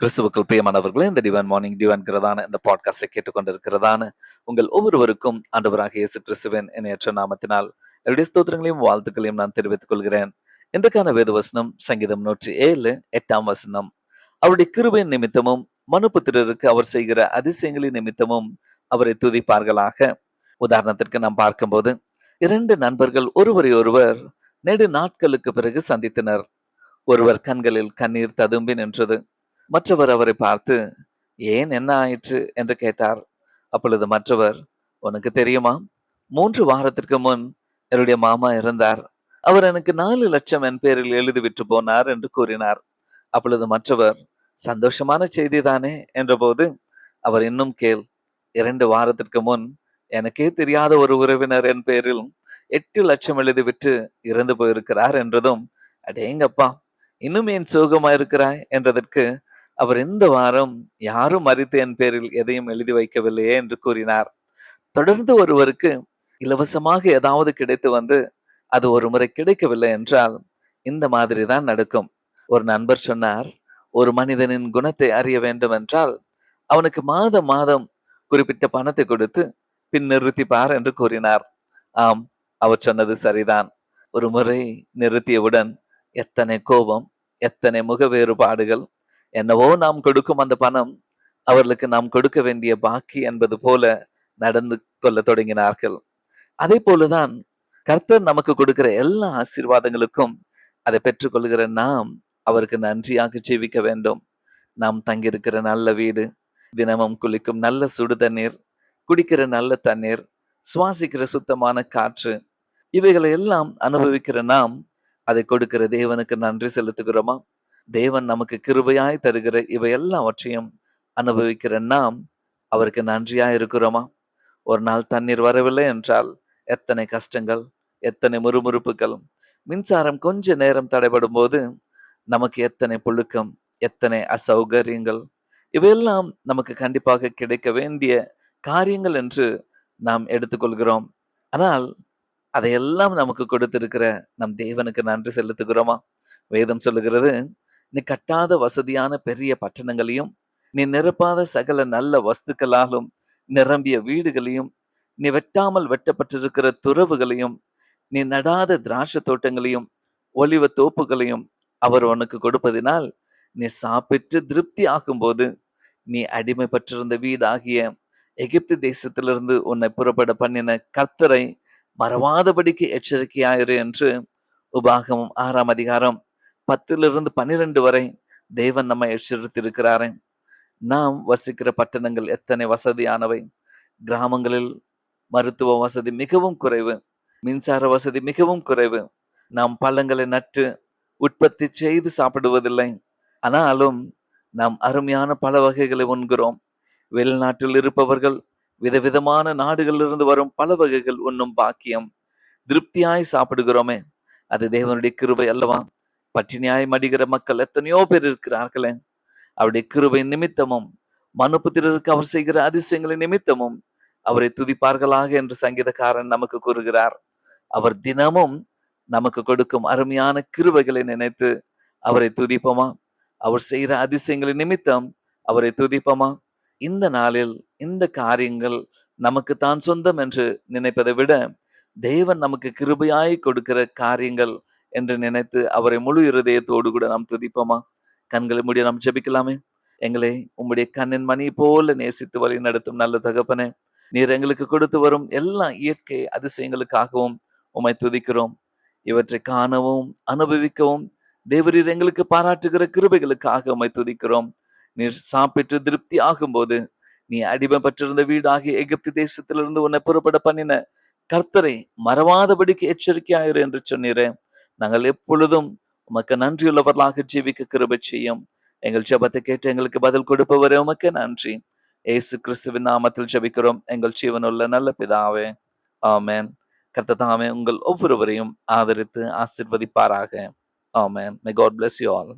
கிறிஸ்துவுக்குள் பிரியமானவர்களே இந்த டிவன் மார்னிங் டிவன்கிறதான இந்த பாட்காஸ்டை கேட்டுக்கொண்டிருக்கிறதான உங்கள் ஒவ்வொருவருக்கும் ஆண்டவராக இயேசு கிறிஸ்துவின் இணையற்ற நாமத்தினால் என்னுடைய ஸ்தோத்திரங்களையும் வாழ்த்துக்களையும் நான் தெரிவித்துக் கொள்கிறேன். இன்றைக்கான வேத வசனம் சங்கீதம் நூற்றி ஏழு எட்டாம் வசனம். அவருடைய கிருபையின் நிமித்தமும் மனுபுத்திரருக்கு அவர் செய்கிற அதிசயங்களின் நிமித்தமும் அவரை துதிப்பார்களாக. உதாரணத்திற்கு நாம் பார்க்கும்போது இரண்டு நண்பர்கள் ஒருவரை ஒருவர் நெடு நாட்களுக்கு பிறகு சந்தித்தனர். ஒருவர் கண்களில் கண்ணீர் ததும்பி நின்றது மற்றவர் அவரை பார்த்து ஏன் என்ன ஆயிற்று? என்று கேட்டார். அப்பொழுது மற்றவர் உனக்கு தெரியுமா? மூன்று வாரத்திற்கு முன் என்னுடைய மாமா இருந்தார் அவர் எனக்கு நாலு லட்சம் என் பேரில் எழுதி விட்டு போனார் என்று கூறினார். அப்பொழுது மற்றவர் சந்தோஷமான செய்தி தானே? என்றபோது அவர் இன்னும் கேள். இரண்டு வாரத்திற்கு முன் எனக்கே தெரியாத ஒரு உறவினர் என் பேரில் எட்டு லட்சம் எழுதிவிட்டு இறந்து போயிருக்கிறார் என்றதும் அடேங்கப்பா இன்னும் ஏன் சோகமா இருக்கிறாய் என்றதற்கு அவர் இந்த வாரம் யாரும் அறித்து என் பேரில் எதையும் எழுதி வைக்கவில்லையே என்று கூறினார். தொடர்ந்து ஒருவருக்கு இலவசமாக ஏதாவது கிடைத்து வந்து அது ஒரு முறை கிடைக்கவில்லை என்றால் இந்த மாதிரி தான் நடக்கும். ஒரு நண்பர் சொன்னார் ஒரு மனிதனின் குணத்தை அறிய வேண்டும் என்றால் அவனுக்கு மாதம் மாதம் குறிப்பிட்ட பணத்தை கொடுத்து பின் நிறுத்திப்பார் என்று கூறினார். ஆம் அவர் சொன்னது சரிதான். ஒரு முறை நிறுத்தியவுடன் எத்தனை கோபம் எத்தனை முக வேறுபாடுகள் என்னவோ நாம் கொடுக்கும் அந்த பணம் அவர்களுக்கு நாம் கொடுக்க வேண்டிய பாக்கி என்பது போல நடந்து கொள்ள தொடங்கினார்கள். அதே போலதான் கர்த்தர் நமக்கு கொடுக்கிற எல்லா ஆசீர்வாதங்களுக்கும் அதை பெற்றுக்கொள்கிற நாம் அவருக்கு நன்றியாக ஜீவிக்க வேண்டும். நாம் தங்கியிருக்கிற நல்ல வீடு தினமும் குளிக்கும் நல்ல சுடு தண்ணீர் குடிக்கிற நல்ல தண்ணீர் சுவாசிக்கிற சுத்தமான காற்று இவைகளை எல்லாம் அனுபவிக்கிற நாம் அதை கொடுக்கிற தேவனுக்கு நன்றி செலுத்துகிறோமா? தேவன் நமக்கு கிருபையாய் தருகிற இவை எல்லாவற்றையும் அனுபவிக்கிற நாம் அவருக்கு நன்றியா இருக்கிறோமா? ஒரு நாள் தண்ணீர் வரவில்லை என்றால் எத்தனை கஷ்டங்கள் எத்தனை முறுமுறுப்புகள்? மின்சாரம் கொஞ்ச நேரம் தடைபடும் போது நமக்கு எத்தனை புழுக்கம் எத்தனை அசௌகரியங்கள்? இவையெல்லாம் நமக்கு கண்டிப்பாக கிடைக்க வேண்டிய காரியங்கள் என்று நாம் எடுத்துக்கொள்கிறோம். ஆனால் அதையெல்லாம் நமக்கு கொடுத்திருக்கிற நம் தேவனுக்கு நன்றி செலுத்துகிறோமா? வேதம் சொல்லுகிறது நீ கட்டாத வசதியான பெரிய பட்டணங்களையும் நீ நிரப்பாத சகல நல்ல வஸ்துக்களாலும் நிரம்பிய வீடுகளையும் நீ வெட்டாமல் வெட்டப்பட்டிருக்கிற துறவுகளையும் நீ நடாத திராட்சை தோட்டங்களையும் ஒலிவ தோப்புகளையும் அவர் உனக்கு கொடுப்பதினால் நீ சாப்பிட்டு திருப்தி ஆகும்போது நீ அடிமைப்பட்டிருந்த வீடாகிய எகிப்து தேசத்திலிருந்து உன்னை புறப்பட பண்ணின கர்த்தரை மறவாதபடிக்கு எச்சரிக்கையாயிரு என்று உபாகமும் ஆறாம் அதிகாரம் பத்திலிருந்து பன்னிரண்டு வரை தேவன் நம்மை எச்சரித்திருக்கிறாரே. நாம் வசிக்கிற பட்டணங்கள் எத்தனை வசதியானவை? கிராமங்களில் மருத்துவ வசதி மிகவும் குறைவு. மின்சார வசதி மிகவும் குறைவு. நாம் பழங்களை நட்டு உற்பத்தி செய்து சாப்பிடுவதில்லை. ஆனாலும் நாம் அருமையான பல வகைகளை உண்கிறோம். வெளிநாட்டில் இருப்பவர்கள் விதவிதமான நாடுகளிலிருந்து வரும் பல வகைகள் உண்ணும் பாக்கியம் திருப்தியாய் சாப்பிடுகிறோமே. அது தேவனுடைய கிருபை அல்லவா? பட்டினியாய் மடிகிற மக்கள் எத்தனையோ பேர் இருக்கிறார்களே. அவருடைய கிருபை நிமித்தமும் மனுப்புத்திரருக்கு அவர் செய்கிற அதிசயங்களின் நிமித்தமும் அவரை துதிப்பார்களாக என்று சங்கீதக்காரன் நமக்கு கூறுகிறார். அவர் தினமும் நமக்கு கொடுக்கும் அருமையான கிருபைகளை நினைத்து அவரை துதிப்போமா? அவர் செய்கிற அதிசயங்களின் நிமித்தம் அவரை துதிப்போமா? இந்த நாளில் இந்த காரியங்கள் நமக்கு தான் சொந்தம் என்று நினைப்பதை விட தேவன் நமக்கு கிருபையாய் கொடுக்கிற காரியங்கள் என்று நினைத்து அவரை முழு இருதயத்தோடு கூட நாம் துதிப்போமா? கண்களை முடிய நாம் ஜபிக்கலாமே. எங்களை உம்முடைய கண்ணின் மணி போல நேசித்து வழி நடத்தும் நல்ல தகப்பனே நீர் எங்களுக்கு கொடுத்து வரும் எல்லா இயற்கை அதிசயங்களுக்காகவும் உம்மை துதிக்கிறோம். இவற்றை காணவும் அனுபவிக்கவும் தேவரீர் எங்களுக்கு பாராட்டுகிற கிருபைகளுக்காக உம்மை துதிக்கிறோம். நீர் சாப்பிட்டு திருப்தி ஆகும்போது நீ அடிமை பெற்றிருந்த வீடாகிய எகிப்து தேசத்திலிருந்து உன்னை புறப்பட பண்ணின கர்த்தரை மறவாதபடிக்கு எச்சரிக்கையாயிரு என்று சொன்னீரேன் நாங்கள் எப்பொழுதும் உமக்கு நன்றியுள்ளவர்களாக ஜீவிக்க கிருபை செய்யும். எங்கள் ஜபத்தை கேட்டு எங்களுக்கு பதில் கொடுப்பவரே உமக்கு நன்றி. ஏசு கிறிஸ்துவின் நாமத்தில் ஜபிக்கிறோம். எங்கள் ஜீவனுள்ள நல்ல பிதாவே ஆமேன். கர்த்ததாமே உங்கள் ஒவ்வொருவரையும் ஆதரித்து ஆசிர்வதிப்பாராக. Amen. May God bless you all